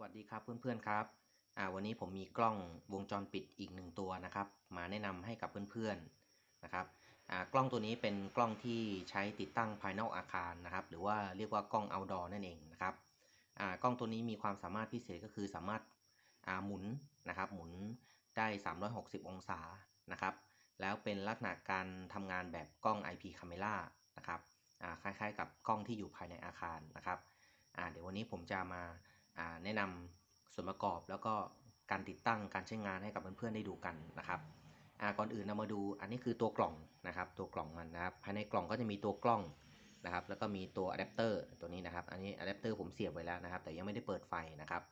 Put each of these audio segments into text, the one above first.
วัสดีครับเพื่อนๆครับอ่าวันนี้ผมมีกล้องวงจรปิดอีกหนึ่งตัวนะครับ มาแนะนำให้กับเพื่อนๆนะครับอ่ากล้องตัวนี้เป็นกล้องที่ใช้ติดตั้งภายนอกอาคารนะครับ หรือว่าเรียกว่ากล้อง outdoor นั่นเองนะครับอ่ากล้องตัวนี้มีความสามารถพิเศษก็คือสามารถอ่าหมุนนะครับหมุนได้ 360 องศานะครับ แล้วเป็นลักษณะการทำงานแบบกล้อง IP camera นะครับอ่าคล้ายๆ กับกล้องที่อยู่ภายในอาคารนะครับอ่าเดี๋ยววันนี้ผมจะมา แนะนำส่วนประกอบแล้วก็การติดตั้งการใช้งานให้กับเพื่อนๆได้ดูกันนะครับก่อนอื่นเรามาดูอันนี้คือตัวกล่องนะครับ ตัวกล่องมันนะครับภายในกล่องก็จะมีตัวกล้องนะครับ แล้วก็มีตัวอะแดปเตอร์ตัวนี้นะครับ อันนี้อะแดปเตอร์ผมเสียบไว้แล้วนะครับ แต่ยังไม่ได้เปิดไฟนะครับ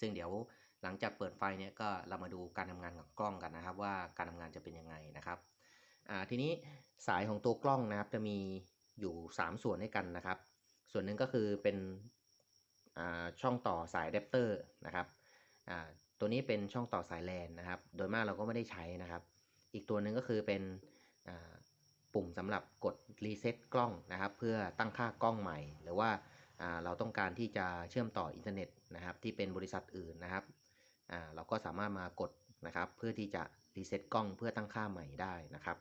ซึ่งเดี๋ยวหลังจากเปิดไฟเนี่ยก็เรามาดูการทำงานของกล้องกันนะครับ ว่าการทำงานจะเป็นยังไงนะครับทีนี้สายของตัวกล้องนะครับจะมีอยู่ 3 ส่วนด้วยกันนะครับ ส่วนหนึ่งก็คือเป็น ช่องต่อสายอะแดปเตอร์นะครับตัวนี้เป็นช่องต่อสายแลนนะครับ โดยมากเราก็ไม่ได้ใช้นะครับ อีกตัวหนึ่งก็คือเป็นปุ่มสำหรับกดรีเซ็ตกล้องนะครับ เพื่อตั้งค่ากล้องใหม่ หรือว่าเราต้องการที่จะเชื่อมต่ออินเทอร์เน็ตนะครับ ที่เป็นบริษัทอื่นนะครับเราก็สามารถมากดนะครับ เพื่อที่จะรีเซ็ตกล้องเพื่อตั้งค่าใหม่ได้นะครับ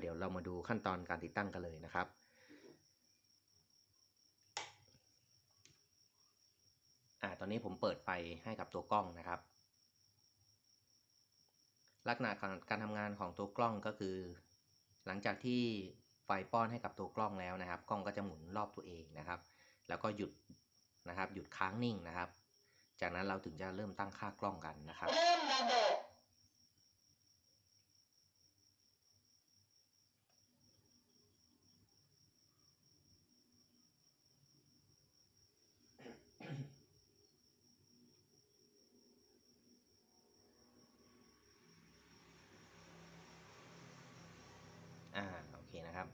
เดี๋ยวเรามาดูขั้นตอนการติดตั้งกันเลยนะครับ อ่าตอนนี้ผมเปิดไฟให้กับตัวกล้องนะครับ ลักษณะการทำงานของตัวกล้องก็คือ หลังจากที่ไฟป้อนให้กับตัวกล้องแล้วนะครับ กล้องก็จะหมุนรอบตัวเองนะครับ แล้วก็หยุดนะครับ หยุดค้างนิ่งนะครับ จากนั้นเราถึงจะเริ่มตั้งค่ากล้องกันนะครับเริ่มระบบอ่าโอเคนะครับ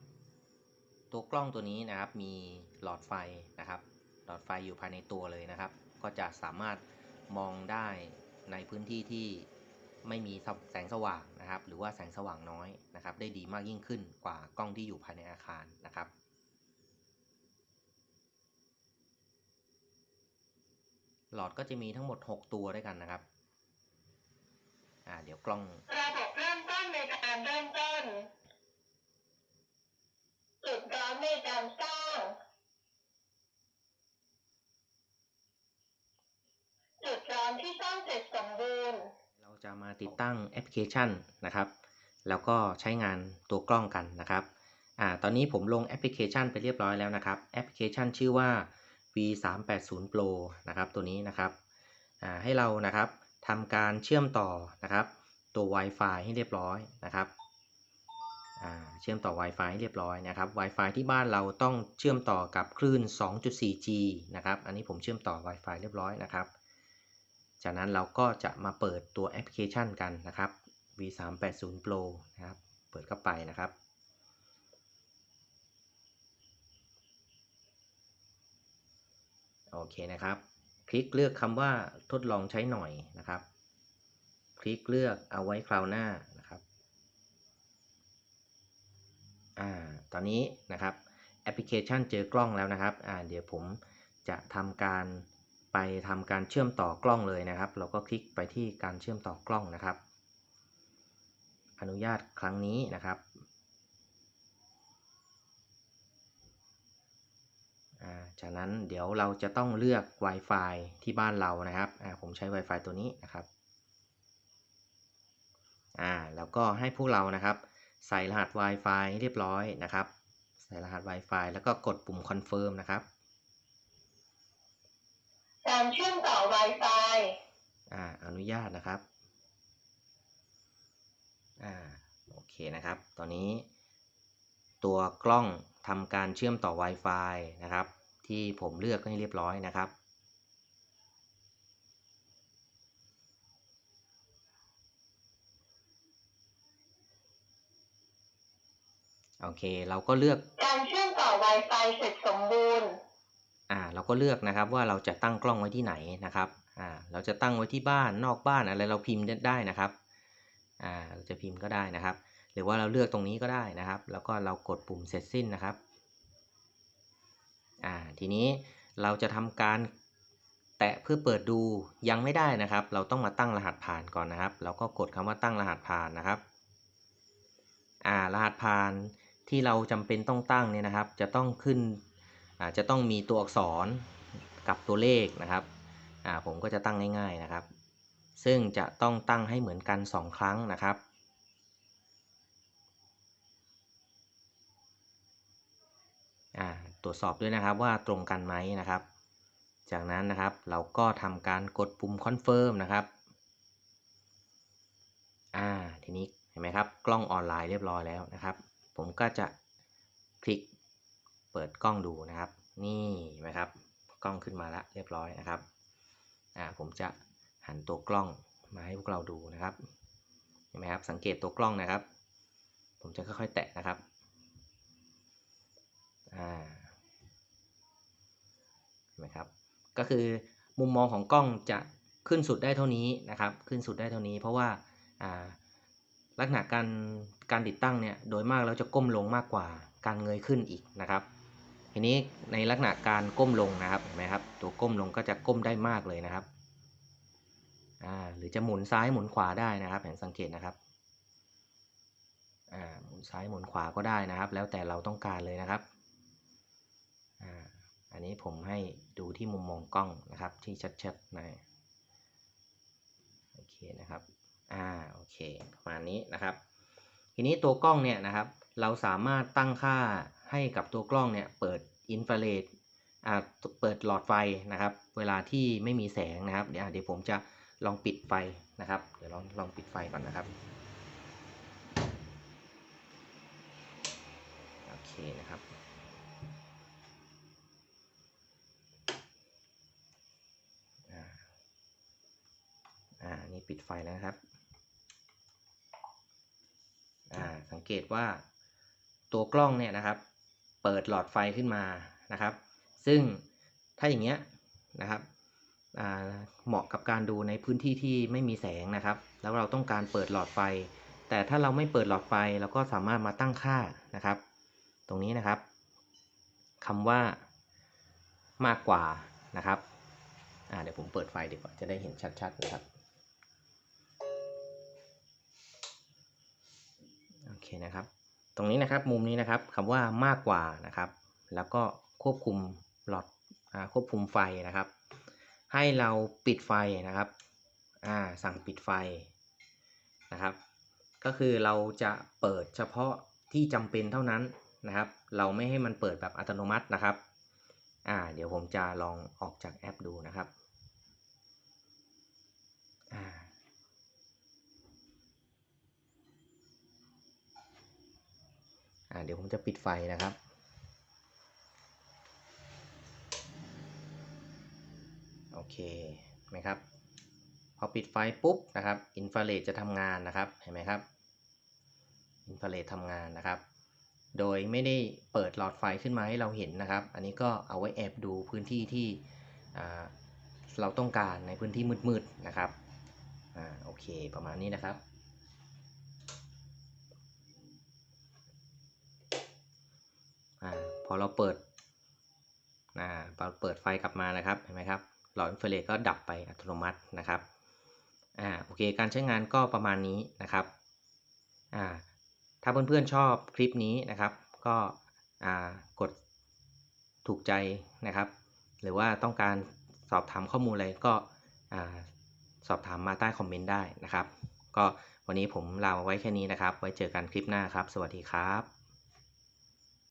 ตัวกล้องตัวนี้นะครับมีหลอดไฟนะครับ หลอดไฟอยู่ภายในตัวเลยนะครับ ก็จะสามารถมองได้ในพื้นที่ที่ไม่มีแสงสว่างนะครับ หรือว่าแสงสว่างน้อยนะครับ ได้ดีมากยิ่งขึ้นกว่ากล้องที่อยู่ภายในอาคารนะครับหลอดก็จะมีทั้งหมด 6 ตัวด้วยกันนะครับ อ่า เดี๋ยวกล้อง ระบบเริ่มต้นในการเริ่มต้น ในการสร้าง จุดร้อนที่สร้างเสร็จสมบูรณ์ เราจะมาติดตั้งแอปพลิเคชันนะครับ แล้วก็ใช้งานตัวกล้องกันนะครับอ่าตอนนี้ผมลงแอปพลิเคชันไปเรียบร้อยแล้วนะครับ แอปพลิเคชันชื่อว่า V380 Pro นะครับ ตัวนี้นะครับอ่าให้เรานะครับทำการเชื่อมต่อนะครับ ตัว Wi-Fi ให้เรียบร้อยนะครับ เชื่อมต่อ Wi-Fi ให้เรียบร้อยนะครับ Wi-Fi ที่บ้านเราต้องเชื่อมต่อกับคลื่น 2.4G นะครับ อันนี้ผมเชื่อมต่อ Wi-Fi เรียบร้อยนะครับ จากนั้นเราก็จะมาเปิดตัวแอปพลิเคชันกันนะครับ V380 Pro นะครับ เปิดเข้าไปนะครับโอเคนะครับ คลิกเลือกคำว่าทดลองใช้หน่อยนะครับ คลิกเลือกเอาไว้คราวหน้าอ่า ตอนนี้นะครับแอปพลิเคชันเจอกล้องแล้วนะครับอ่าเดี๋ยวผมจะทำการไปทำการเชื่อมต่อกล้องเลยนะครับ เราก็คลิกไปที่การเชื่อมต่อกล้องนะครับ อนุญาตครั้งนี้นะครับจากนั้นเดี๋ยวเราจะต้องเลือก Wi-Fi ที่บ้านเรานะครับผมใช้ Wi-Fi ตัวนี้นะครับแล้วก็ให้พวกเรานะครับ ใส่รหัส Wi-Fi ให้เรียบร้อยนะครับ ใส่รหัส Wi-Fi แล้วก็กดปุ่ม Confirm นะครับ การเชื่อมต่อ Wi-Fi อ่าอนุญาตนะครับอ่าโอเคนะครับ ตอนนี้ ตัวกล้องทำการเชื่อมต่อ Wi-Fi นะครับ ที่ผมเลือกให้เรียบร้อยนะครับ โอเค เราก็เลือก การเชื่อมต่อ Wi-Fi เสร็จสมบูรณ์ อ่า เราก็เลือกนะครับว่าเราจะตั้งกล้องไว้ที่ไหนนะครับ อ่า เราจะตั้งไว้ที่บ้าน นอกบ้านอะไรเราพิมพ์ได้นะครับ อ่า เราจะพิมพ์ก็ได้นะครับ หรือว่าเราเลือกตรงนี้ก็ได้นะครับ แล้วก็เรากดปุ่มเสร็จสิ้นนะครับ อ่า ทีนี้เราจะทำการแตะเพื่อเปิดดูยังไม่ได้นะครับ เราต้องมาตั้งรหัสผ่านก่อนนะครับ เราก็กดคำว่าตั้งรหัสผ่านนะครับ อ่ารหัสผ่าน ที่เราจำเป็นต้องตั้งเนี่ยนะครับ จะต้องขึ้นจะต้องมีตัวอักษรกับตัวเลขนะครับผมก็จะตั้งง่ายๆนะครับ ซึ่งจะต้องตั้งให้เหมือนกัน 2 ครั้งนะครับตรวจสอบด้วยนะครับว่าตรงกันไหมนะครับ จากนั้นนะครับเราก็ทำการกดปุ่มคอนเฟิร์มนะครับอ่าทีนี้เห็นไหมครับ กล้องออนไลน์เรียบร้อยแล้วนะครับ ผมก็จะคลิกเปิดกล้องดูนะครับ นี่นไหมครับ กล้องขึ้นมาแล้วเรียบร้อยนะครับอ่าผมจะหันตัวกล้องมาให้พวกเราดูนะครับเห็นไหมครับสังเกตตัวกล้องนะครับ ผมจะค่อยๆแตะนะครับอ่าเห็นไหมครับ ก็คือมุมมองของกล้องจะขึ้นสุดได้เท่านี้นะครับ ขึ้นสุดได้เท่านี้เพราะว่าอ่า ลักษณะการการติดตั้งเนี่ยโดยมากแล้วจะก้มลงมากกว่าการเงยขึ้นอีกนะครับ ทีนี้ในลักษณะการก้มลงนะครับเห็นไหมครับตัวก้มลงก็จะก้มได้มากเลยนะครับอ่าหรือจะหมุนซ้ายหมุนขวาได้นะครับเห็นสังเกตนะครับอ่าหมุนซ้ายหมุนขวาก็ได้นะครับ แล้วแต่เราต้องการเลยนะครับอ่าอันนี้ผมให้ดูที่มุมมองกล้องนะครับที่ชัดๆหน่อยโอเคนะครับอ่า เคประมาณนี้นะครับ ทีนี้ตัวกล้องเนี่ยนะครับ เราสามารถตั้งค่าให้กับตัวกล้องเนี่ยเปิดอินฟราเรดอ่าเปิดหลอดไฟนะครับ เวลาที่ไม่มีแสงนะครับ เดี๋ยวเดี๋ยวผมจะลองปิดไฟนะครับ เดี๋ยวลองลองปิดไฟก่อนนะครับโอเคนะครับอ่านี่ปิดไฟแล้วนะครับ อ่า สังเกตว่าตัวกล้องเนี่ยนะครับ เปิดหลอดไฟขึ้นมานะครับ ซึ่งถ้าอย่างเงี้ยนะครับเหมาะกับการดูในพื้นที่ที่ไม่มีแสงนะครับ แล้วเราต้องการเปิดหลอดไฟ แต่ถ้าเราไม่เปิดหลอดไฟเราก็สามารถมาตั้งค่านะครับ ตรงนี้นะครับคำว่ามากกว่านะครับเดี๋ยวผมเปิดไฟดีกว่าจะได้เห็นชัดๆนะครับ นะครับ ตรงนี้นะครับมุมนี้นะครับคำว่ามากกว่านะครับ แล้วก็ควบคุมหลอดควบคุมไฟนะครับ ให้เราปิดไฟนะครับสั่งปิดไฟนะครับ ก็คือเราจะเปิดเฉพาะที่จำเป็นเท่านั้นนะครับ เราไม่ให้มันเปิดแบบอัตโนมัตินะครับอ่าเดี๋ยวผมจะลองออกจากแอปดูนะครับอ่า อ่าเดี๋ยวผมจะปิดไฟนะครับ โอเคไหมครับ พอปิดไฟปุ๊บนะครับอินฟราเรดจะทำงานนะครับเห็นไหมครับอินฟราเรดทำงานนะครับ โดยไม่ได้เปิดหลอดไฟขึ้นมาให้เราเห็นนะครับ อันนี้ก็เอาไว้แอบดูพื้นที่ที่เราต้องการในพื้นที่มืดๆนะครับอ่าโอเคประมาณนี้นะครับ อ่าพอเราเปิดอ่าพอเปิดไฟกลับมานะครับเห็นไหมครับหลอดอินฟราเรดก็ดับไปอัตโนมัตินะครับอ่าโอเคการใช้งานก็ประมาณนี้นะครับอ่าถ้าเพื่อนๆชอบคลิปนี้นะครับ ก็อ่ากดถูกใจนะครับ หรือว่าต้องการสอบถามข้อมูลอะไรก็อ่าสอบถามมาใต้คอมเมนต์ได้นะครับ ก็วันนี้ผมลาไว้แค่นี้นะครับ ไว้เจอกันคลิปหน้าครับ สวัสดีครับ